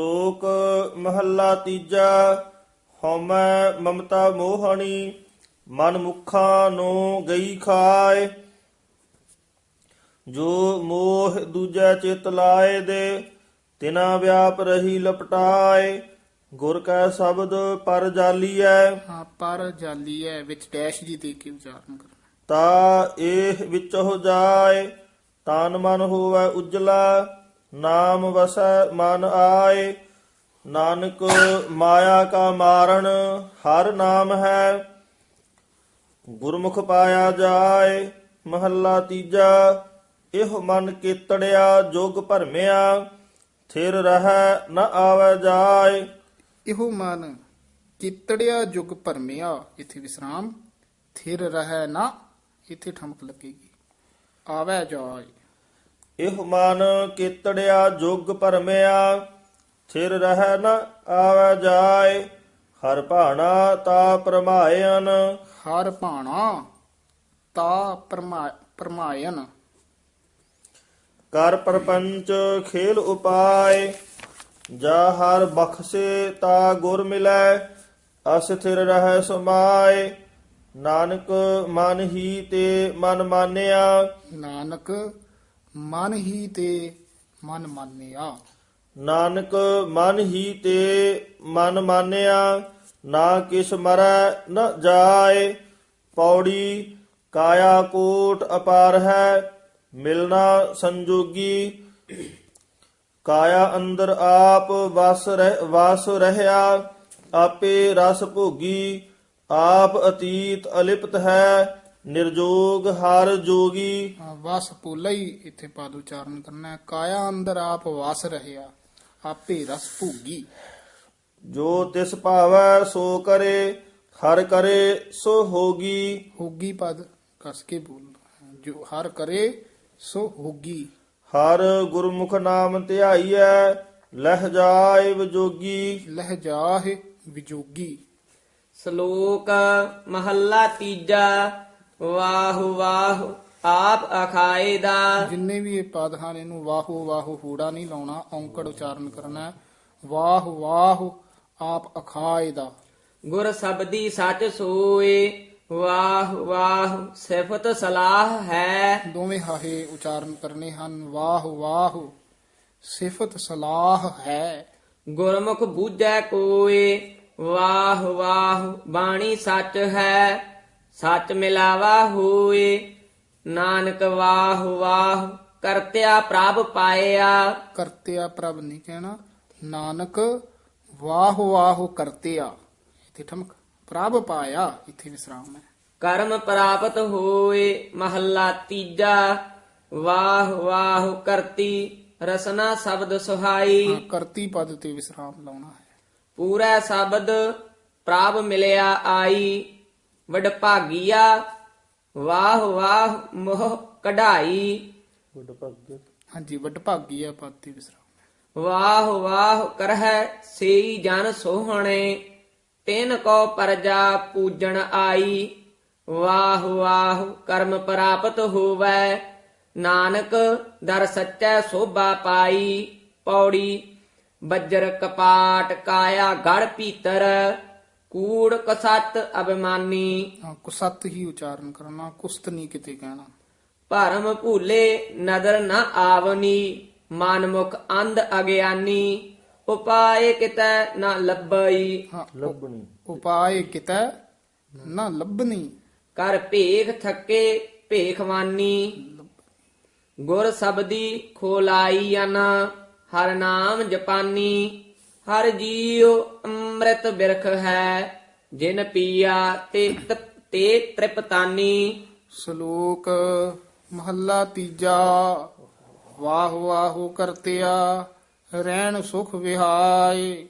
ਲੋਕ ਮਹੱਲਾ ਤੀਜਾ ਹਉਮੈ ਮਮਤਾ ਮੋਹਣੀ ਮਨ ਮੁਖਾਂ ਨੂੰ ਗਈ ਖਾਏ। ਜੋ ਮੋਹ ਦੂਜੈ ਚਿਤ ਲਾਏ ਦੇ ਤਿਨਾ ਵਿਆਪ ਰਹੀ ਲਪਟਾਏ। ਗੁਰ ਕੈ ਸ਼ਬਦ ਪਰ ਜਾਲੀਐ। ਹਾਂ ਪਰ ਜਾਲੀ ਹੈ ਵਿੱਚ ਡੈਸ਼ ਜੀ ਦੇ ਕੇ ਉਚਾਰਨ ਕਰਨਾ। ਤਾ ਇਹ ਵਿੱਚ ਹੋ ਜਾਏ ਤਨ ਮਨ ਹੋਵੇ ਉਜਲਾ। ਨਾਮ ਵਸੈ ਮਨ ਆਏ, ਨਾਨਕ ਮਾਇਆ ਕਾ ਮਾਰਨ ਹਰ ਨਾਮ ਹੈ। ਗੁਰਮੁਖ ਪਾਇਆ ਜਾਏ, ਮਹੱਲਾ ਤੀਜਾ, ਇਹ ਮਨ ਕੀਤੜਿਆ, ਜੋਗ ਭਰਮਿਆ, ਥਿਰ ਰਹਿ ਨ ਆਵੇ ਜਾਏ। ਇਹੋ ਮਨ ਕੀਤੜਿਆ, ਜੁਗ ਭਰਮਿਆ, ਇਥੇ ਵਿਸਰਾਮ, ਥਿਰ ਰਹਿ ਨਾ, ਇਥੇ ਠਮਕ ਲੱਗੇਗੀ। ਆਵੈ ਜਾਏ। ਇਹ ਮਨ ਕੀਤੜਿਆ ਜੁਗ ਭਰਮਿਆ ਥਿਰ ਰਹਿ ਨ ਆਵੇ ਜਾਏ ਹਰ ਭਾਣਾ ਤਾ ਪ੍ਰਮਾਇਨ। ਹਰ ਭਾਣਾ ਤਾ ਪਰਮਾ ਪਰਮਾਇਨ। ਕਰ ਪਰਪੰਚ ਖੇਲ ਉਪਾਏ ਜਾ ਹਰ ਬਖਸ਼ੇ ਤਾ ਗੁਰ ਮਿਲੈ ਅਸਥਿਰ ਰਹਿ ਸਮਾਏ। ਨਾਨਕ ਮਨ ਹੀ ਤੇ ਮਨ ਮਾਨਿਆ। ਨਾਨਕ ਮਨ ਹੀ ਤੇ ਮਨ ਮਾਨਿਆ। ਨਾਨਕ ਮਨ ਹੀ ਤੇ ਮਨ ਮਾਨਿਆ, ਨਾ ਕਿਸ ਮਰੈ ਨ ਜਾਏ। ਪੌੜੀ ਕਾਇਆ ਕੋਟ ਅਪਾਰ ਹੈ, ਮਿਲਣਾ ਸੰਜੋਗੀ। ਕਾਇਆ ਅੰਦਰ ਆਪ ਵਸ ਰਹਿ, ਵਾਸ ਰਹਿਆ, ਆਪੇ ਰਸ ਭੋਗੀ। ਆਪ ਅਤੀਤ ਅਲਿਪਤ ਹੈ ਨਿਰਜੋਗ ਹਰ ਜੋਗੀ। ਵਸ ਹੀ ਇੱਥੇ ਪਦ ਉਚਾਰਨ ਕਰਨਾ ਹੈ। ਕਾਇਆ ਅੰਦਰ ਆਪ ਵਸ ਰਹਿਆ ਆਪੇ ਰਸ ਭੂਗੀ। ਜੋ ਤਿਸ ਭਾਵੈ ਸੋ ਕਰੇ ਹਰ ਕਰੇ ਸੋ ਹੋਗੀ। ਹੋਗੀ ਪਦ ਕਸ ਕੇ ਬੋਲਣਾ ਹੈ। ਜੋ ਹਰ ਕਰੇ ਸੋ ਹੋਗੀ। ਹਰ ਗੁਰਮੁਖ ਨਾਮ ਧਿਆਈਐ ਲਹਿ ਜਾਏ ਵਿਜੋਗੀ ਲਹਿ ਜਾਹਿ ਵਿਜੋਗੀ। ਸ਼ਲੋਕ ਮਹੱਲਾ ਤੀਜਾ। ਵਾਹ ਵਾਹ ਆਪ ਅਖਾਏ ਦਾ ਜਿੰਨੇ ਵੀ ਇਹ ਪਦ ਹਨ ਇਹਨੂੰ ਵਾਹੋ ਵਾਹੋ ਹੂੜਾ ਨਹੀਂ ਲਾਉਣਾ ਔਂਕੜ ਉਚਾਰਨ ਕਰਨਾ। ਵਾਹ ਵਾਹ ਆਪ ਅਖਾਏ ਦਾ ਗੁਰ ਸਬਦੀ ਸੱਚ ਸੋਏ ਵਾਹ ਵਾਹ ਸਿਫਤ ਸਲਾਹ ਹੈ। ਦੋਵੇਂ ਹਾਹੇ ਉਚਾਰਨ ਕਰਨੇ ਹਨ ਵਾਹ ਵਾਹ ਸਿਫਤ ਸਲਾਹ ਹੈ। ਗੁਰਮੁਖ ਬੂਝੈ ਕੋਏ ਵਾਹ ਵਾਹ ਬਾਣੀ ਸੱਚ ਹੈ। ਸੱਚ ਮਿਲਾਵਾ ਹੋਏ ਨਾਨਕ ਵਾਹ ਵਾਹ ਕਰਤਿਆ ਪ੍ਰਭ ਪਾਇਆ। ਕਰਤਿਆ ਪ੍ਰਭ ਨਹੀਂ ਕਹਿਣਾ ਨਾਨਕ ਵਾਹ ਵਾਹ ਕਰਤਿਆ। ਇੱਥੇ ਠਮਕ ਪ੍ਰਭ ਪਾਇਆ ਇੱਥੇ ਵਿਸਰਾਮ ਹੈ। ਕਰਮ ਪ੍ਰਾਪਤ ਹੋਏ ਮਹੱਲਾ ਤੀਜਾ ਵਾਹ ਵਾਹ ਕਰਤੀ ਰਸਨਾ ਸ਼ਬਦ ਸੁਹਾਈ। ਹਾਂ, ਕਰਤੀ ਪਦ ਤੇ ਵਿਸਰਾਮ ਲਾਉਣਾ ਹੈ। ਪੂਰਾ ਸ਼ਬਦ ਪ੍ਰਭ ਮਿਲਿਆ ਆਈ। ਵਡ ਭਾਗੀਆ ਵਾਹ ਵਾਹ ਮੋਹ ਕਢਾਈ। ਹਾਂਜੀ ਵੱਡ ਭਾਗੀ ਆ ਪਦ ਤੇ ਵਿਸਰਾਮ ਵਾਹ ਵਾਹ ਕਰਹਿ ਸੇਈ ਜਨ ਸੋਹਣੇ ਤਿਨ ਕੋ ਪਰਜਾ ਪੂਜਣ ਆਈ। ਵਾਹ ਵਾਹ ਕਰਮ ਪ੍ਰਾਪਤ ਹੋਵੈ ਨਾਨਕ ਦਰ ਸੱਚੈ ਸੋਭਾ ਪਾਈ। ਪੌੜੀ ਬੱਜਰ ਕਪਾਟ ਕਾਇਆ ਗੜ ਭੀਤਰ ਕੂੜ ਕਸਤ ਅਭਿਮਾਨੀ। ਹਾਂ, ਕੁਸਤ ਹੀ ਉਚਾਰਨ ਕਰਨਾ ਕੁਸਤ ਨਹੀਂ ਕਿਤੇ ਕਹਿਣਾ। ਭਰਮ ਭੂਲੇ ਨਦਰ ਨ ਆਵਨੀ ਮਨਮੁਖ ਅੰਧ ਅਗਿਆਨੀ। ਉਪਾਏ ਕਿਤੈ ਨ ਲੱਭਈ। ਹਾਂ ਲੱਭਣੀ। ਉਪਾਏ ਕਿਤੈ ਨਾ ਲੱਭਣੀ। ਕਰ ਭੇਖ ਥੱਕੇ ਭੇਖਵਾਨੀ ਗੁਰ ਸਬਦੀ ਖੋਲਾਈ ਅਨ ਹਰ ਨਾਮ ਜਪਾਨੀ। ਹਰ ਜੀਉ ਅੰਮ੍ਰਿਤ ਬਿਰਖ ਹੈ, ਜਿਨ ਪੀਆ ਤੇ ਤ- ਤੇ ਤ੍ਰਿਪਤਾਨੀ। ਸ਼ਲੋਕ ਮਹੱਲਾ ਤੀਜਾ, ਵਾਹ ਵਾਹ ਕਰਤਿਆ ਰਹਿਣ ਸੁਖ ਵਿਹਾਏ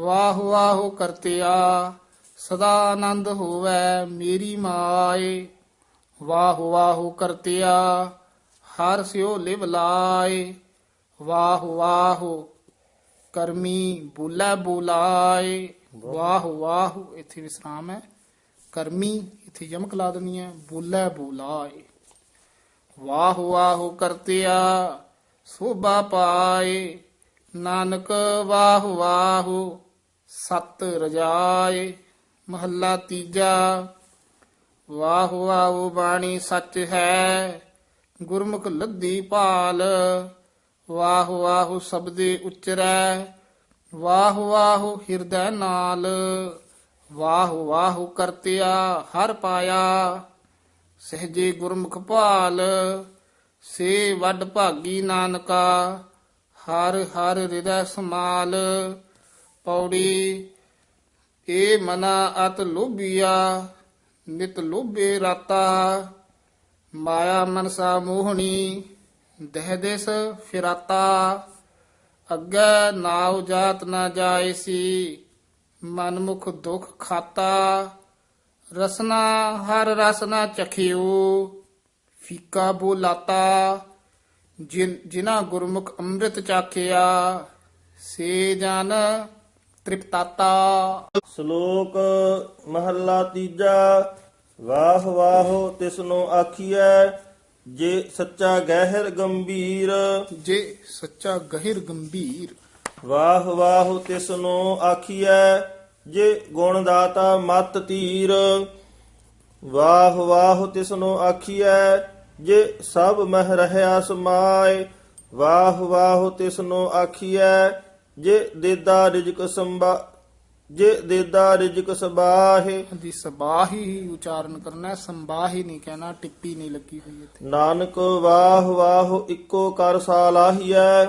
ਵਾਹ ਵਾਹ ਕਰਤਿਆ, ਸਦਾ ਆਨੰਦ ਹੋਵੇ ਮੇਰੀ ਮਾਏ। ਵਾਹ ਵਾਹ ਕਰਤਿਆ, ਹਰ ਸਿਓ ਲਿਵ ਲਾਏ। ਵਾਹ ਵਾਹ ਕਰਮੀ ਬੁਲਾ ਬੁਲਾਏ। ਵਾਹ ਵਾਹ, ਇੱਥੇ ਵਿਸਰਾਮ ਹੈ। ਕਰਮੀ ਇੱਥੇ ਯਮਕ ਲਾ ਦੇਣੀ ਹੈ। ਬੁਲਾ ਬੁਲਾਏ। ਵਾਹ ਵਾਹ ਕਰਤਿਆ ਸੋਭਾ ਪਾਏ। ਨਾਨਕ ਵਾਹ ਵਾਹ ਸਤ ਰਜਾਏ। ਮਹੱਲਾ ਤੀਜਾ, ਵਾਹ ਵਾਹ ਬਾਣੀ ਸੱਚ ਹੈ। ਗੁਰਮੁਖ ਲੱਦੀ ਭਾਲ। ਵਾਹ ਵਾਹ ਸਬਦੇ ਉਚਰੈ, ਵਾਹ ਵਾਹ ਹਿਰਦੈ ਨਾਲ, ਵਾਹ ਵਾਹ ਕਰਤਿਆ ਹਰ ਪਾਇਆ, ਸਹਜੇ ਗੁਰਮੁਖ ਭਾਲ, ਸੇ ਵੱਡ ਭਾਗੀ ਨਾਨਕਾ, ਹਰ ਹਰ ਹਿਰਦੈ ਸਮਾਲ ਪੌੜੀ, ਏ ਮਨਾ ਅਤ ਲੋਭੀਆ, ਨਿਤ ਲੋਭੇ ਰਾਤਾ, ਮਾਇਆ ਮਨਸਾ ਮੋਹਣੀ ਦਹਿਦੇਸ ਫਿਰਾਤਾ, ਅੱਗੇ ਨਾਉ ਜਾਤ ਨਾ ਜਾਏ ਸੀ ਮਨ ਮੁਖ ਦੁਖ ਖਾਤਾ, ਰਸਨਾ ਹਰ ਰਸਨਾ ਚਖਿਓ, ਫੀਕਾ ਬੋਲਾਤਾ, ਜਿਨ ਜਿਨਾ ਗੁਰਮੁਖ ਅੰਮ੍ਰਿਤ ਚਾਖਿਆ, ਸੇ ਜਨ ਤ੍ਰਿਪਤਾਤਾ। ਸ਼ਲੋਕ ਮਹੱਲਾ ਤੀਜਾ ਵਾਹ ਵਾਹ ਤਿਸਨੂੰ ਆਖੀਐ ਜੇ ਸੱਚਾ ਗਹਿਰ ਗੰਭੀਰ। ਜੇ ਸੱਚਾ ਗਹਿਰ ਗੰਭੀਰ। ਵਾਹ ਵਾਹ ਤਿਸਨੂੰ ਆਖੀਐ ਜੇ ਗੁਣ ਦਾਤਾ ਮਤ ਧੀਰ ਵਾਹ ਵਾਹ ਤਿਸਨੂੰ ਆਖੀਐ ਜੇ ਸਭ ਮਹਿ ਰਹਿਆ ਸਮਾਏ ਵਾਹ ਵਾਹ ਤਿਸਨੂੰ ਆਖੀਐ ਜੇ ਦੇਦਾ ਰਿਜਕ ਸੰਭਾ ਜੇ ਦੇਦਾ ਰਿਜਕ ਸਬਾਹੇ। ਦੀ ਸਬਾਹੀ ਹੀ ਉਚਾਰਨ ਕਰਨਾ ਹੈ, ਸੰਬਾਹੀ ਨਹੀਂ ਕਹਿਣਾ ਟਿੱਪੀ ਨਹੀਂ ਲੱਗੀ ਹੋਈ ਇੱਥੇ। ਨਾਨਕ ਵਾਹ ਵਾਹ ਇੱਕੋ ਕਰ ਸਾਲਾਹੀਐ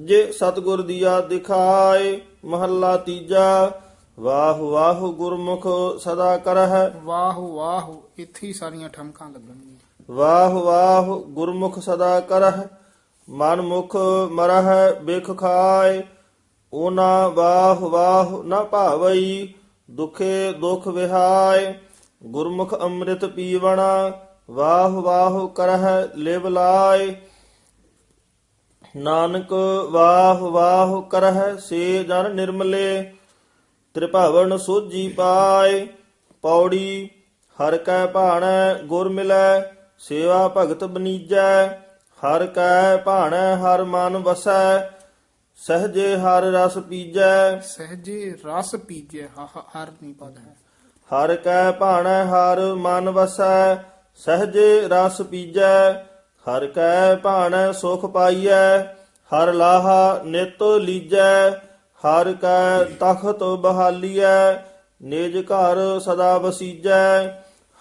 ਜੇ ਸਤਗੁਰ ਦੀਆ ਦਿਖਾਏ ਮਹੱਲਾ ਤੀਜਾ ਵਾਹ ਵਾਹ ਗੁਰਮੁਖ ਸਦਾ ਕਰਹਿ। ਵਾਹ ਵਾਹ ਇੱਥੇ ਹੀ ਸਾਰੀਆਂ ਠਮਕਾਂ ਲੱਗਣਗੀਆਂ। ਵਾਹ ਵਾਹ ਗੁਰਮੁਖ ਸਦਾ ਕਰਹਿ ਮਨ ਮੁਖ ਮਰਹਿ ਬਿਖ ਖਾਏ ਓਨਾ ਵਾਹ ਵਾਹ ਨਾ ਭਾਵਈ, ਦੁਖੇ ਦੁਖ ਵਿਹਾਇ, ਗੁਰਮੁਖ ਅੰਮ੍ਰਿਤ ਪੀਵਣਾ, ਵਾਹ ਵਾਹ ਕਰਹਿ ਲਿਵ ਲਾਏ ਨਾਨਕ ਵਾਹ ਵਾਹ ਕਰਹਿ ਸੇ ਜਨ ਨਿਰਮਲੇ, ਤ੍ਰਿਭਵਨ ਸੋਜੀ ਪਾਏ ਪੌੜੀ, ਹਰ ਕੈ ਭਾਣੈ ਗੁਰ ਮਿਲੈ, ਸੇਵਾ ਭਗਤ ਬਨੀਜੈ। ਹਰ ਕੈ ਭਾਣੈ ਹਰ ਮਨ ਵਸੈ ਸਹਜੇ ਹਰ ਰਸ ਪੀਜੈ। ਸਹਜੇ ਰਸ ਪੀਜੇ ਹਰ ਨਹੀਂ ਪਦ ਹੈ ਹਰ ਕੈ ਭਾਣੈ ਹਰ ਮਨ ਵਸੈ ਸਹਜੇ ਰਸ ਪੀਜੈ। ਹਰ ਕੈ ਭਾਣੈ ਸੁਖ ਪਾਈਐ ਹਰ ਲਾਹਾ ਨਿਤ ਲੀਜੈ। ਹਰ ਕੈ ਤਖਤ ਬਹਾਲੀਐ ਨਿਜ ਘਰ ਸਦਾ ਵਸੀਜੈ।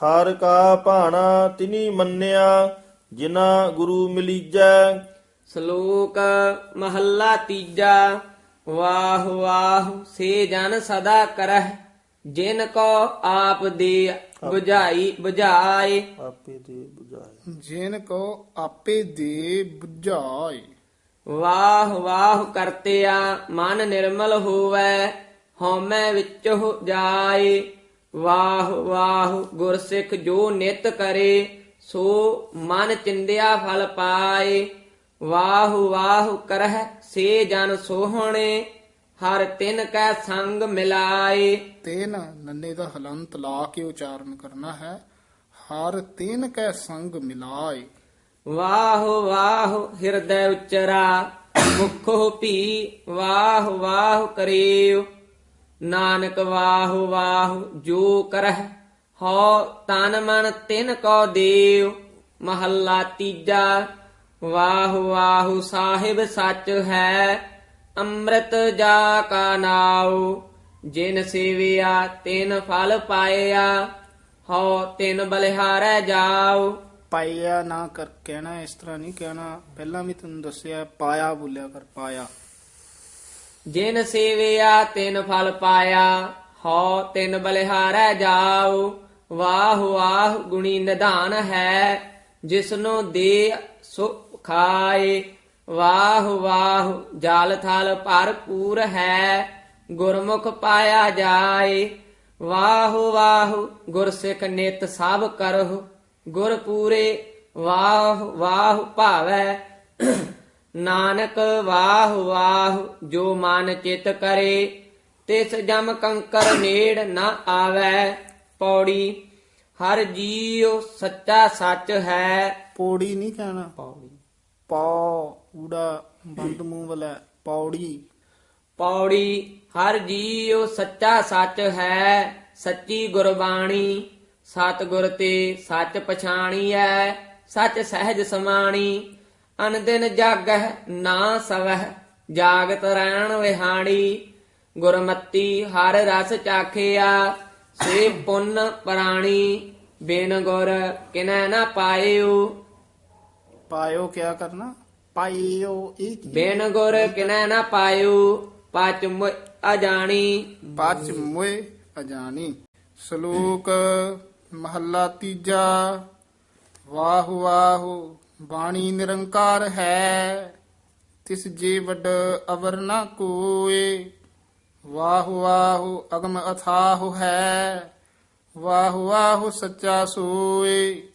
ਹਰ ਕਾ ਭਾਣਾ ਤਿਨੀ ਮੰਨਿਆ ਜਿਨਾ ਗੁਰੂ ਮਿਲੀਜੈ। ਸ਼ਲੋਕ ਮਹੱਲਾ ਤੀਜਾ ਵਾਹ ਵਾਹ ਸੇ ਜਨ ਸਦਾ ਕਰਹਿ ਜਿਨ ਕੋ ਆਪ ਦੇ ਬੁਝਾਈ ਬੁਝਾਏ। ਆਪੇ ਦੇ ਬੁਝਾਏ। ਜਿਨ ਕੋ ਆਪੇ ਦੇ ਬੁਝਾਏ। ਵਾਹ ਵਾਹ ਕਰਤਿਆ ਮਨ ਨਿਰਮਲ ਹੋਵੇ ਹਉਮੈ ਵਿੱਚੋ ਜਾਏ। ਵਾਹ ਵਾਹ ਗੁਰਸਿੱਖ ਜੋ ਨਿਤ ਕਰੇ ਸੋ ਮਨ ਚਿੰਦਿਆ ਫਲ ਪਾਏ। ਵਾਹ ਵਾਹ ਕਰਹਿ ਸੇ ਜਨ ਸੋਹਣੇ ਹਰ ਤਿਨ ਕੈ ਸੰਗ ਮਿਲਾਏ। ਤੇਨ ਨੰਨੇ ਦਾ ਹਲੰਤ ਲਾ ਕੇ ਉਚਾਰਨ ਕਰਨਾ ਹੈ ਹਰ ਤੇਨ ਕੈ ਸੰਗ ਮਿਲਾਏ। ਵਾਹ ਵਾਹ ਹਿਰਦੈ ਉਚਰਾ ਮੁਖੋ ਭੀ ਵਾਹ ਵਾਹ ਕਰਿਓ ਨਾਨਕ ਵਾਹ ਵਾਹ ਜੋ ਕਰਹਿ ਹਉ ਤਨ ਮਨ ਤਿਨ ਕੋ ਦੇਵ ਮਹੱਲਾ ਤੀਜਾ ਵਾਹ ਵਾਹ ਸਾਹਿਬ ਸੱਚ ਹੈ ਅੰਮ੍ਰਿਤ ਜਾ ਕਾ ਨਾਉ। ਜਿਨ ਸੇਵਿਆ ਤਿਨ ਫਲ ਪਾਇਆ ਹਉ ਤਿਨ ਬਲਿਹਾਰੈ ਜਾਉ। ਪਾਇਆ ਨਾ ਕਰ ਕਹਿਣਾ ਇਸ ਤਰ੍ਹਾਂ ਨਹੀਂ ਕਹਿਣਾ। ਪਹਿਲਾਂ ਵੀ ਤੁਹਾਨੂੰ ਦੱਸਿਆ ਪਾਇਆ ਬੋਲਿਆ ਕਰ ਪਾਇਆ। ਜਿਨ ਸੇਵਿਆ ਤਿਨ ਫਲ ਪਾਇਆ ਹਉ ਤਿਨ ਬਲਿਹਾਰੈ ਜਾਉ। ਵਾਹ ਵਾਹ ਗੁਣੀ ਨਿਧਾਨ ਹੈ ਜਿਸਨੋ ਦੇ ਸੋ ਖਾਏ ਵਾਹ ਵਾਹ ਜਲ ਥਲ ਭਰਪੂਰ ਹੈ ਗੁਰਮੁਖ ਪਾਇਆ ਜਾਏ। ਵਾਹ ਵਾਹ ਗੁਰਸਿੱਖ ਨਿਤ ਸਭ ਕਰਹੁ ਗੁਰ ਪੂਰੇ ਵਾਹ ਵਾਹ ਭਾਵੈ। ਨਾਨਕ ਵਾਹ ਵਾਹ ਜੋ ਮਨ ਚਿਤ ਕਰੇ ਤਿਸ ਜਮ ਕੰਕਰ ਨੇੜ ਨਾ ਆਵੈ। ਪੌੜੀ ਹਰ ਜੀਉ ਸੱਚਾ ਸੱਚ ਹੈ। ਪੌੜੀ ਨਹੀਂ ਕਹਿਣਾ। ਪੌੜੀ। ਪਾ ਊੜਾ ਬੰਦ ਮੂੰਹ ਵਾਲਾ ਪੌੜੀ। ਪੌੜੀ, ਹਰ ਜੀਉ ਸੱਚਾ ਸੱਚ ਹੈ, ਸੱਚੀ ਗੁਰਬਾਣੀ। ਸਤਿਗੁਰ ਤੇ ਸੱਚ ਪਛਾਣੀਐ ਸੱਚ ਸਹਿਜ ਸਮਾਣੀ। ਅਨਦਿਨ ਜਾਗਹਿ, ਨਾ ਸਵਹਿ, ਜਾਗਤ ਰਹਿਣ ਵਿਹਾਣੀ। ਗੁਰਮਤੀ ਹਰ ਰਸ ਚਾਖਿਆ ਸੇ ਪੁੰਨ ਪ੍ਰਾਣੀ। ਬਿਨ ਗੁਰ ਕਿਨੈ ਨਾ ਪਾਇਓ। ਪਾਇਓ ਕਿਆ ਕਰਨਾ? ਪਾਇਓ ਇਹ ਕੀ? ਬਿਨ ਗੁਰ ਕਿਨੈ ਨਾ ਪਾਇਓ ਪਚ ਮੁ ਅਜਾਣੀ। ਪਚ ਮੋਏ ਅਜਾਨੀ ਸ਼ਲੋਕ ਮਹੱਲਾ ਤੀਜਾ। ਵਾਹ ਵਾਹ ਬਾਣੀ ਨਿਰੰਕਾਰ ਹੈ। ਤਿਸ ਜੇ ਵੱਡ ਅਵਰ ਨਾ ਕੋਏ। ਵਾਹ ਵਾਹ ਅਗਮ ਅਥਾਹ ਹੈ। ਵਾਹ ਵਾਹ ਸੱਚਾ ਸੋਏ।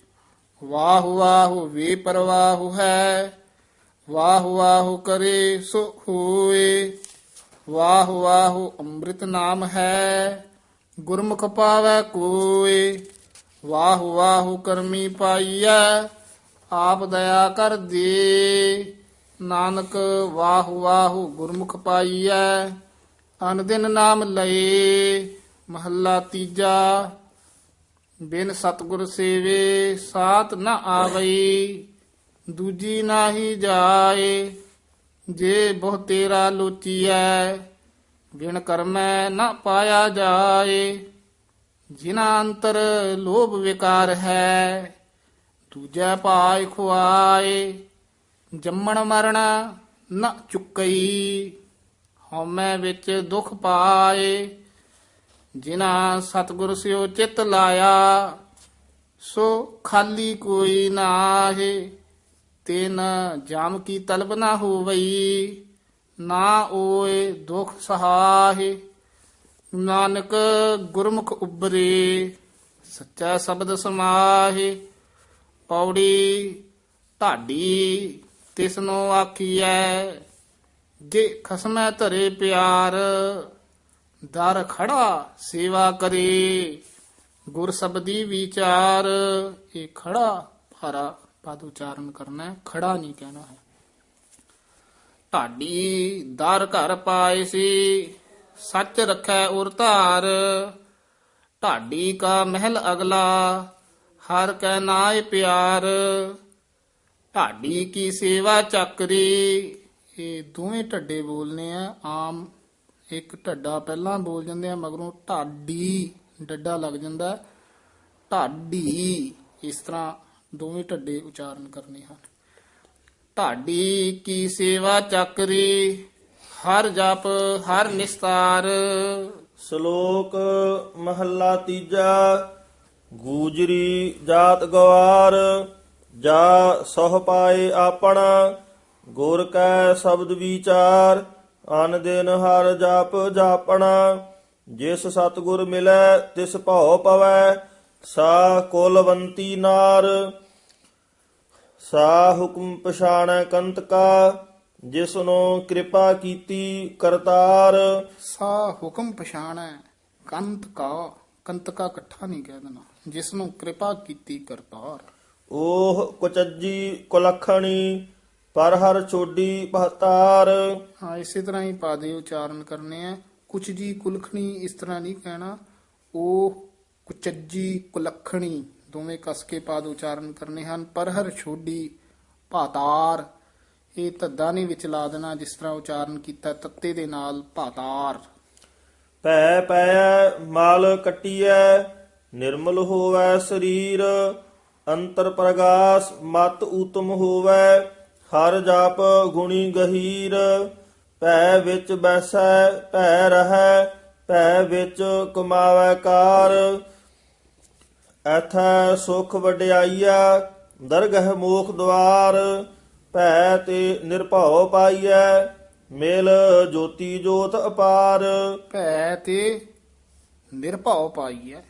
ਵਾਹ ਵਾਹ ਵੇ ਪਰਵਾਹ ਹੈ, ਵਾਹ ਵਾਹ ਕਰੇ ਸੋ ਹੋਏ, ਵਾਹ ਵਾਹ ਅੰਮ੍ਰਿਤ ਨਾਮ ਹੈ, ਗੁਰਮੁਖ ਪਾਵੈ ਕੋਏ, ਵਾਹ ਵਾਹ ਕਰਮੀ ਪਾਈਐ, ਆਪ ਦਇਆ ਕਰ ਦੇ, ਨਾਨਕ ਵਾਹ ਵਾਹ ਗੁਰਮੁਖ ਪਾਈਐ, ਅਨ ਦਿਨ ਨਾਮ ਲਏ, ਮਹੱਲਾ ਤੀਜਾ ਬਿਨ ਸਤਗੁਰ ਸੇਵੇ ਸਾਤ ਨ ਆਵਈ, ਦੂਜੀ ਨਾਹੀ ਜਾਏ, ਜੇ ਬਹੁ ਤੇਰਾ ਲੋਚੀਐ, ਬਿਨ ਕਰਮੈ ਨ ਪਾਇਆ ਜਾਏ। ਜਿਨਾ ਅੰਤਰ ਲੋਭ ਵਿਕਾਰ ਹੈ, ਦੂਜੈ ਪਾਇ ਖੁਆਏ, ਜੰਮਣ ਮਰਨ ਨ ਚੁੱਕਈ, ਹਉਮੈ ਵਿੱਚ ਦੁਖ ਪਾਏ। ਜਿਨਾ ਸਤਿਗੁਰ ਸਿਓ ਚਿਤ ਲਾਇਆ, ਸੋ ਖਾਲੀ ਕੋਈ ਨਾਹੀ ਤਿਨ ਜਾਮ ਕੀ ਤਲਬ ਨਾ ਹੋਵਈ, ਨਾ ਓਏ ਦੁਖ ਸਹਾਹੇ। ਨਾਨਕ ਗੁਰਮੁਖ ਉਬਰੇ ਸੱਚਾ ਸ਼ਬਦ ਸਮਾਹੇ। ਪੌੜੀ ਢਾਡੀ ਤਿਸਨੋ ਆਖੀਐ, ਜੇ ਖਸਮੈ ਧਰੇ ਪਿਆਰ ਦਰ ਖੜਾ ਸੇਵਾ ਕਰੇ ਗੁਰ ਸਬਦੀ ਵਿਚਾਰ ਇਹ ਖੜਾ ਭਾਰਾ ਪਦ ਉਚਾਰਨ ਕਰਨਾ ਹੈ ਖੜਾ ਨਹੀਂ ਕਹਿਣਾ ਹੈ ਢਾਡੀ ਦਰ ਘਰ ਪਾਏ ਸੀ ਸੱਚ ਰੱਖੈ ਉਰ ਧਾਰ ਢਾਡੀ ਕਾ ਮਹਿਲ ਅਗਲਾ ਹਰ ਕੈ ਨਾਏ ਪਿਆਰ ਢਾਡੀ ਕੀ ਸੇਵਾ ਚੱਕਰੀ ਇਹ ਦੋਵੇਂ ਢੱਡੇ ਬੋਲਨੇ ਆ ਆਮ ਇੱਕ ਢੱਡਾ ਪਹਿਲਾਂ ਬੋਲ ਜਾਂਦੇ ਆ, ਮਗਰੋਂ ਢਾਡੀ, ਡੱਡਾ ਲੱਗ ਜਾਂਦਾ ਢਾਡੀ, ਇਸ ਤਰ੍ਹਾਂ ਦੋਵੇਂ ਢੱਡੇ ਉਚਾਰਨ ਕਰਨੇ ਹਨ। ਢਾਡੀ ਕੀ ਸੇਵਾ ਚੱਕਰੀ, ਹਰ ਜਪ, ਹਰ ਨਿਸਤਾਰ। ਸ਼ਲੋਕ ਮਹੱਲਾ ਤੀਜਾ, ਗੂਜਰੀ ਜਾਤ ਗਵਾਰ, ਜਾ ਸਹ ਪਾਏ ਆਪਣਾ, ਗੁਰ ਕੈ ਸ਼ਬਦ ਵਿਚਾਰ। ਅਨ ਦਿਨ ਹਰ ਜਪ ਜਾਪਣਾ ਜਿਸ ਸਤਗੁਰ ਮਿਲੈ ਤਿਸ ਭਉ ਪਵੈ ਸਾ ਕੁਲਵੰਤੀ ਨਾਰ। ਸਾ ਹੁਕਮ ਪਛਾਣੈ ਕੰਤ ਕਾ ਜਿਸਨੋ ਕਿਰਪਾ ਕੀਤੀ ਕਰਤਾਰ। ਸਾ ਹੁਕਮ ਪਛਾਣੈ ਕੰਤ ਕਾ ਕੰਤ ਕਾ ਇਕੱਠਾ ਨਹੀਂ ਕਹਿ ਦੇਣਾ ਜਿਸ ਨੂੰ ਕਿਰਪਾ ਕੀਤੀ ਕਰਤਾਰ। ਉਹ ਕੁਚੱਜੀ ਕੁਲਖਣੀ ਪਰ ਹਰ ਚੋਡੀ ਬਹਤਾਰ। ਹਾਂ ਇਸੇ ਤਰ੍ਹਾਂ ਹੀ ਪਾਦੇ ਉਚਾਰਨ ਕਰਨੇ ਆ। ਕੁਛ ਜੀ ਕੁਲਖਣੀ ਇਸ ਤਰ੍ਹਾਂ ਨਹੀਂ ਕਹਿਣਾ। ਉਹ ਕੁਚੱਜੀ ਕੁਲਖਣੀ ਦੋਵੇਂ ਕਸ ਕੇ ਪਾਦ ਉਚਾਰਨ ਕਰਨੇ ਹਨ। ਪਰ ਹਰ ਛੋਡੀ ਭਾਤਾਰ ਇਹ ਧੱਦਾ ਨਹੀਂ ਵਿੱਚ ਲਾ ਦੇਣਾ ਜਿਸ ਤਰ੍ਹਾਂ ਉਚਾਰਨ ਕੀਤਾ ਤੱਤੇ ਦੇ ਨਾਲ ਭਾਤਾਰ। ਭੈ ਪੈ ਮਲ ਕਟੀਐ ਨਿਰਮਲ ਹੋਵੈ ਸਰੀਰ ਅੰਤਰ ਪ੍ਰਗਾਸ ਮਤ ਊਤਮ ਹੋਵੈ। ਹਰ ਜਪ ਗੁਣੀ ਗਹੀਰ ਭੈ ਵਿੱਚ ਬੈਸੈ ਭੈ ਰਹੈ ਭੈ ਵਿੱਚ ਕਮਾਵੈ ਕਾਰ। ਐਥੈ ਸੁਖ ਵਡਿਆਈਆ ਦਰਗਹ ਮੋਖ ਦਵਾਰ। ਭੈ ਤੇ ਨਿਰਭਉ ਪਾਈਐ ਮਿਲ ਜੋਤੀ ਜੋਤ ਅਪਾਰ। ਭੈ ਤੇ ਨਿਰਭਉ ਪਾਈ ਹੈ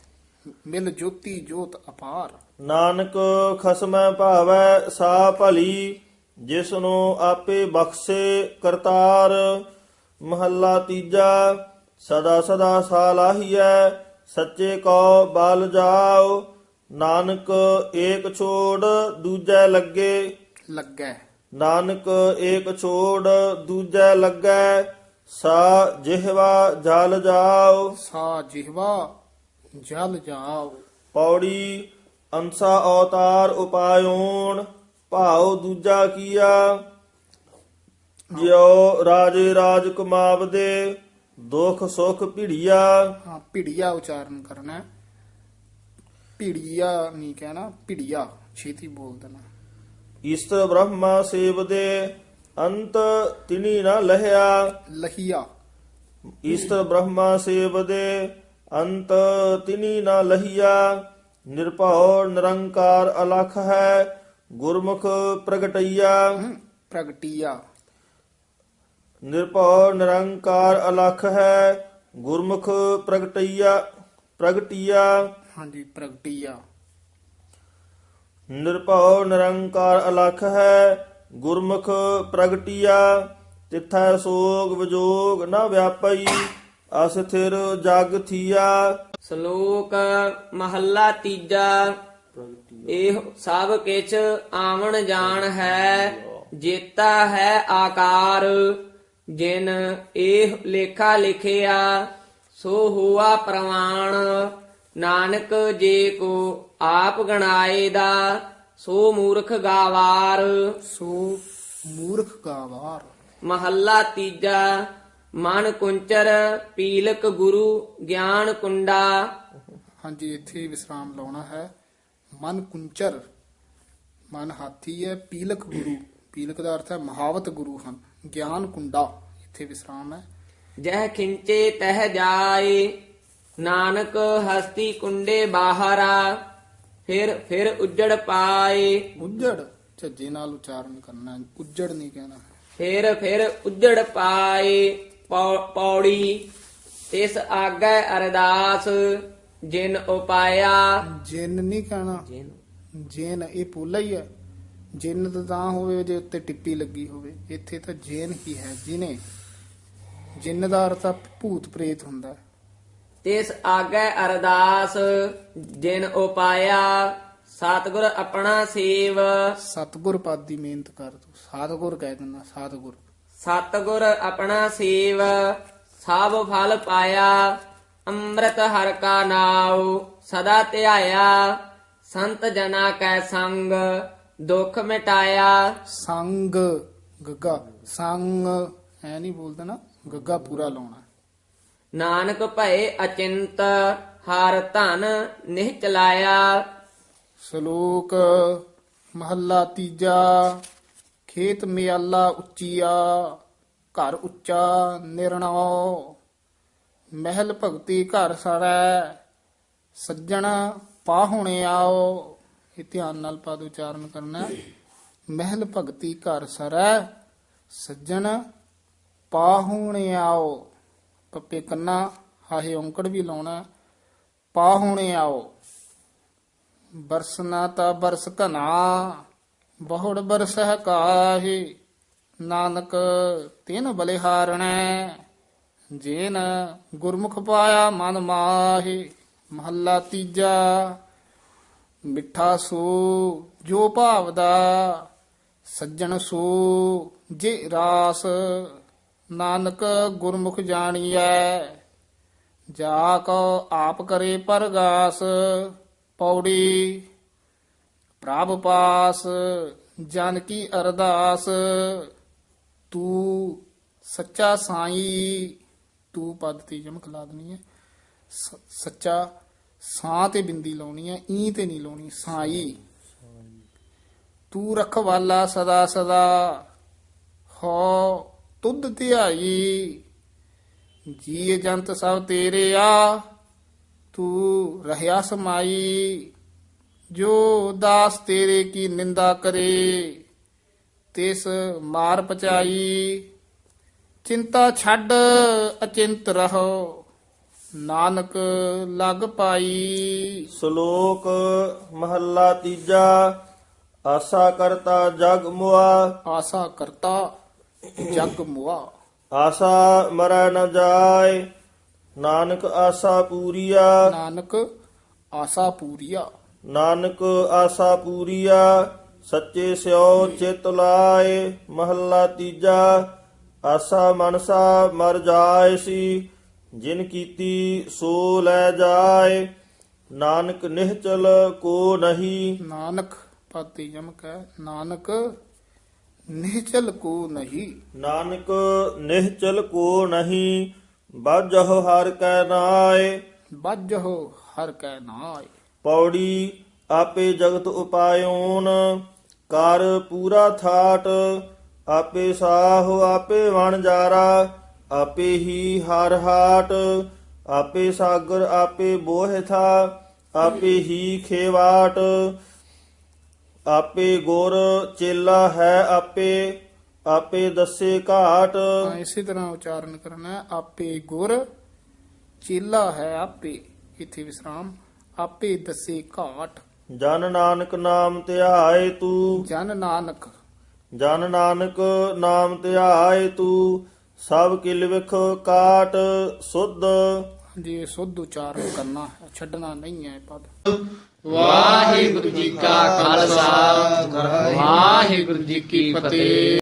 ਮਿਲ ਜੋਤੀ ਜੋਤ ਅਪਾਰ। ਨਾਨਕ ਖਸਮੈ ਭਾਵੈ ਸਾ ਭਲੀ ਜਿਸ ਨੂੰ ਆਪੇ ਬਖਸ਼ੇ ਕਰਤਾਰ ਮਹੱਲਾ ਤੀਜਾ ਸਦਾ ਸਦਾ ਸਾਲਾਹੀਐ ਸੱਚੇ ਕੋ ਬਲ ਜਾਓ ਨਾਨਕ ਏਕ ਛੋੜ ਦੂਜੈ ਲੱਗੇ। ਲੱਗੈ। ਨਾਨਕ ਏਕ ਛੋੜ ਦੂਜੈ ਲੱਗੈ ਸਾ ਜਿਹਵਾ ਜਲ ਜਾਓ। ਸਾ ਜਿਹਵਾ ਜਲ ਜਾਓ। ਪੌੜੀ ਅੰਸਾ ਅਵਤਾਰ ਉਪਾਇਓਣ ਭਾਉ ਦੂਜਾ ਕੀਆ? ਜਿਉ ਰਾਜੇ ਰਾਜ ਕਮਾਵਦੇ ਦੁਖ ਸੁਖ ਭਿੜੀਆ। ਹਾਂ ਭਿੜੀਆ ਉਚਾਰਨ ਕਰਨਾ ਹੈ। ਭਿੜੀਆ ਨਹੀਂ ਕਹਿਣਾ ਭਿੜੀਆ ਛੇਤੀ ਬੋਲ ਦੇਣਾ। ਇਸਤ ਬ੍ਰਹਮਾ ਸੇਵਦੇ ਅੰਤ ਤਿਨੀ ਨ ਲਹਿਆ। ਲਹੀਆ। ਇਸਤ ਬ੍ਰਹਮਾ ਸੇਵਦੇ ਅੰਤ ਤਿਨੀ ਨ ਲਹੀਆ। ਨਿਰਭਉ ਨਿਰੰਕਾਰ ਅਲਖ ਹੈ। ਗੁਰਮੁਖ ਪ੍ਰਗਟਈਆ। ਪ੍ਰਗਟੀਆ ਨਿਰਭਉ ਨਿਰੰਕਾਰ ਅਲਖ ਹੈ ਗੁਰਮੁਖ ਪ੍ਰਗਟਈਆ ਪ੍ਰਗਟਈਆ। ਹਾਂਜੀ ਪ੍ਰਗਟੀਆ ਨਿਰਭਉ ਨਿਰੰਕਾਰ ਅਲਖ ਹੈ ਗੁਰਮੁਖ ਪ੍ਰਗਟੀਆ ਤਿਥੈ ਸੋਗ ਵਿਜੋਗ ਨ ਵਿਆਪਈ ਅਸਥਿਰ ਜਗ ਥੀਆ। ਸ਼ਲੋਕ ਮਹੱਲਾ ਤੀਜਾ। ਇਹ ਸਭ ਕਿਛ ਆਵਣ ਜਾਣ ਹੈ ਜੇਤਾ ਹੈ ਆਕਾਰ। ਜਿਨ ਇਹ ਲੇਖਾ ਲਿਖਿਆ ਸੋ ਹੋਆ ਪ੍ਰਮਾਣ ਨਾਨਕ ਜੇ ਕੋ ਆਪ ਗਣਾਏ ਦਾ ਸੋ ਮੂਰਖ ਗਾਵਾਰ। ਸੋ ਮੂਰਖ ਗਾਵਾਰ। ਮਹੱਲਾ ਤੀਜਾ ਮਨ ਕੁੰਚਰ ਪੀਲਕ ਗੁਰੂ ਗਿਆਨ ਕੁੰਡਾ। ਹਾਂਜੀ ਇੱਥੇ ਵਿਸਰਾਮ ਲਾਉਣਾ ਹੈ। ਮਨ ਕੁੰਚਰ ਮਨ ਹਾਥੀ ਹੈ ਪੀਲਕ ਗੁਰੂ। ਪੀਲਕ ਦਾ ਅਰਥ ਹੈ ਮਹਾਵਤ ਗੁਰੂ ਹਨ। ਗਿਆਨ ਕੁੰਡਾ ਇੱਥੇ ਵਿਸਰਾਮ ਹੈ। ਜਹ ਖਿੰਚੇ ਤਹ ਜਾਏ ਨਾਨਕ ਹਸਤੀ ਕੁੰਡੇ ਬਾਹਰਾ ਫਿਰ ਫਿਰ ਉੱਜੜ ਪਾਏ। ਉੱਜੜ ਝੱਜੇ ਨਾਲ ਉਚਾਰਨ ਕਰਨਾ ਉੱਜੜ ਨਹੀਂ ਕਹਿਣਾ ਫਿਰ ਫਿਰ ਉੱਜੜ ਪਾਏ ਪੌੜੀ ਤਿਸ ਆਗੈ ਅਰਦਾਸ। ਜਿਨ ਉਪਾਇਆ। ਜਿੰਨ ਨਹੀਂ ਕਹਿਣਾ। ਜਿਨ। ਜੇਨ ਇਹ ਪੋਲਾ ਹੀ ਹੈ। ਜਿੰਨ ਤਾਂ ਤਾਂ ਹੋਵੇ ਜੇ ਉੱਤੇ ਟਿੱਪੀ ਲੱਗੀ ਹੋਵੇ। ਇੱਥੇ ਤਾਂ ਜੇਨ ਹੀ ਹੈ ਜਿਨੇ। ਜਿੰਨ ਦਾ ਅਰਥ ਆ ਭੂਤ ਪ੍ਰੇਤ ਹੁੰਦਾ ਹੈ। ਤਿਸ ਆਗੈ ਅਰਦਾਸ ਜਿਨ ਉਪਾਇਆ। ਸਤਿਗੁਰ ਆਪਣਾ ਸੇਵ। ਸਤਿਗੁਰ ਪਦ ਦੀ ਮਿਹਨਤ ਕਰ ਤੂੰ। ਸਤਿਗੁਰ ਕਹਿ ਦਿੰਦਾ ਸਤਿਗੁਰ। ਸਤਿਗੁਰ ਆਪਣਾ ਸੇਵ। ਸਭ ਫਲ ਪਾਇਆ। ਅੰਮ੍ਰਿਤ ਹਰ ਕਾ ਨਾਉ ਸਦਾ ਧਿਆਇਆ ਸੰਤ ਜਨਾ ਕੈ ਸੰਗ ਦੁੱਖ ਮਿਟਾਇਆ। ਸੰਗ ਗੱਗਾ ਸੰਗ ਐ ਨਹੀਂ ਬੋਲਦਾ ਨਾ ਗੱਗਾ ਪੂਰਾ ਲਾਉਣਾ। ਨਾਨਕ ਭਏ ਅਚਿੰਤ ਹਰ ਧਨ ਨਿਹ ਚਲਾਇਆ। ਸ਼ਲੋਕ ਮਹੱਲਾ ਤੀਜਾ ਖੇਤ ਮਿਆਲਾ ਉੱਚੀਆ ਘਰ ਉੱਚਾ ਨਿਰਣਾਉ। ਮਹਿਲ ਭਗਤੀ ਘਰ ਸਰੈ, ਸੱਜਣ ਪਾਹੁਣੇ ਆਓ। ਇਹ ਧਿਆਨ ਨਾਲ ਪਦ ਉਚਾਰਨ ਕਰਨਾ ਮਹਿਲ ਭਗਤੀ ਘਰ ਸਰੈ, ਸੱਜਣ ਪਾਹੁਣੇ ਆਓ। ਪੱਪੇ ਕੰਨਾ, ਹਾਹੇ ਔਂਕੜ ਵੀ ਲਾਉਣਾ ਪਾਹੁਣੇ ਆਓ। ਬਰਸਨਾ ਤਾ ਬਰਸ ਘਨਾ, ਬਹੁੜ ਬਰਸਹਿ ਕਾਹੀ। ਨਾਨਕ ਤਿਨ ਬਲਿਹਾਰਣੈ ਜੇਨ ਗੁਰਮੁਖ ਪਾਇਆ ਮਨ ਮਾਹੀ, ਮਹੱਲਾ ਤੀਜਾ। ਮਿੱਠਾ ਸੋ, ਜੋ ਭਾਵ ਦਾ ਸੱਜਣ ਸੋ, ਜੇ ਰਾਸ। ਨਾਨਕ ਗੁਰਮੁਖ ਜਾਣੀਐ, ਜਾ ਕੋ ਆਪ ਕਰੇ ਪਰਗਾਸ। ਪੌੜੀ ਪ੍ਰਭ ਪਾਸ, ਜਨ ਕੀ ਅਰਦਾਸ। ਤੂੰ ਸੱਚਾ ਸਾਈ ਤੂੰ ਪਦ ਤੇ ਜਮਕ ਲਾ ਦੇਣੀ ਹੈ। ਸੱਚਾ ਸਾਂ ਤੇ ਬਿੰਦੀ ਲਾਉਣੀ ਹੈ, ਈ ਤੇ ਨਹੀਂ ਲਾਉਣੀ, ਸਾਈ। ਤੂੰ ਰਖਵਾਲਾ ਸਦਾ ਸਦਾ, ਹੋ ਤੁਧ ਧਿਆਈ। ਜੀ ਜੰਤ ਸਭ ਤੇਰੇ ਆ, ਤੂੰ ਰਹਿਆ ਸਮਾਈ। ਜੋ ਦਾਸ ਤੇਰੇ ਕੀ ਨਿੰਦਾ ਕਰੇ, ਤਿਸ ਮਾਰ ਪਚਾਈ। ਚਿੰਤਾ ਛੱਡ ਅਚਿੰਤ ਰਹੋ। ਨਾਨਕ ਲਗ ਪਾਈ। ਸ਼ਲੋਕ ਮਹੱਲਾ ਤੀਜਾ ਆਸਾ ਕਰਤਾ ਜਗ ਮੁਆ। ਆਸਾ ਕਰਤਾ ਜਗ ਮੁਆ। ਆਸਾ ਮਰੈ ਨ ਜਾਏ ਨਾਨਕ ਆਸਾ ਪੂਰੀਆ। ਨਾਨਕ ਆਸਾ ਪੂਰੀਆ। ਨਾਨਕ ਆਸਾ ਪੂਰੀਆ ਸੱਚੇ ਸਿਓ ਚਿਤ ਲਾਏ। ਮਹੱਲਾ ਤੀਜਾ ਆਸਾ ਮਨਸਾ ਮਰ ਜਾਏ ਸੀ ਜਿਨ ਕੀਤੀ ਸੋ ਲੈ ਜਾਏ। ਨਾਨਕ ਨਿਹਚਲ ਕੋ ਨਹੀਂ। ਨਾਨਕ ਪਾਤੀ ਯਮਕ ਹੈ ਨਾਨਕ ਨਿਹਚਲ ਕੋ ਨਹੀਂ। ਨਾਨਕ ਨਿਹਚਲ ਕੋ ਨਹੀਂ ਬਾਜਹੁ ਹਰ ਕੈ ਨਾਏ। ਬੱਜਹੁ ਹਰ ਕੈ ਨਾਏ। ਪੌੜੀ ਆਪੇ ਜਗਤ ਉਪਾਇਓਨ ਕਰ ਪੂਰਾ ਥਾਟ ਆਪੇ ਸਾਹੁ ਆਪੇ ਵਣ ਜਾਰਾ ਆਪੇ ਹੀ ਹਰ ਹਾਟ ਆਪੇ ਸਾਗਰ ਆਪੇ ਬੋਹਿ ਥਾ ਆਪੇ ਹੀ ਖੇਵਾਟ ਆਪੇ ਗੁਰ ਚੇਲਾ ਹੈ ਆਪੇ ਆਪੇ ਦੱਸੇ ਘਾਟ। ਤਾਂ ਇਸੇ ਤਰ੍ਹਾਂ ਉਚਾਰਨ ਕਰਨਾ ਆਪੇ ਗੁਰ ਚੇਲਾ ਹੈ ਆਪੇ ਇਥੇ ਵਿਸਰਾਮ ਆਪੇ ਦੱਸੇ ਘਾਟ। ਜਨ ਨਾਨਕ ਨਾਮ ਧਿਆਏ ਤੂੰ। ਜਨ ਨਾਨਕ ਜਨ ਨਾਨਕ ਨਾਮ ਧਿਆਏ ਤੂੰ ਸਭ ਕਿਲ ਵਿਖ ਕਾਟ ਸੁਧ। ਜੇ ਸੁੱਧ ਉਚਾਰਨ ਕਰਨਾ ਹੈ ਛੱਡਣਾ ਨਹੀਂ ਹੈ ਪਦ। ਵਾਹਿਗੁਰੂ ਜੀ ਕਾ ਖਾਲਸਾ ਵਾਹਿਗੁਰੂ ਜੀ ਕੀ ਫਤਿਹ।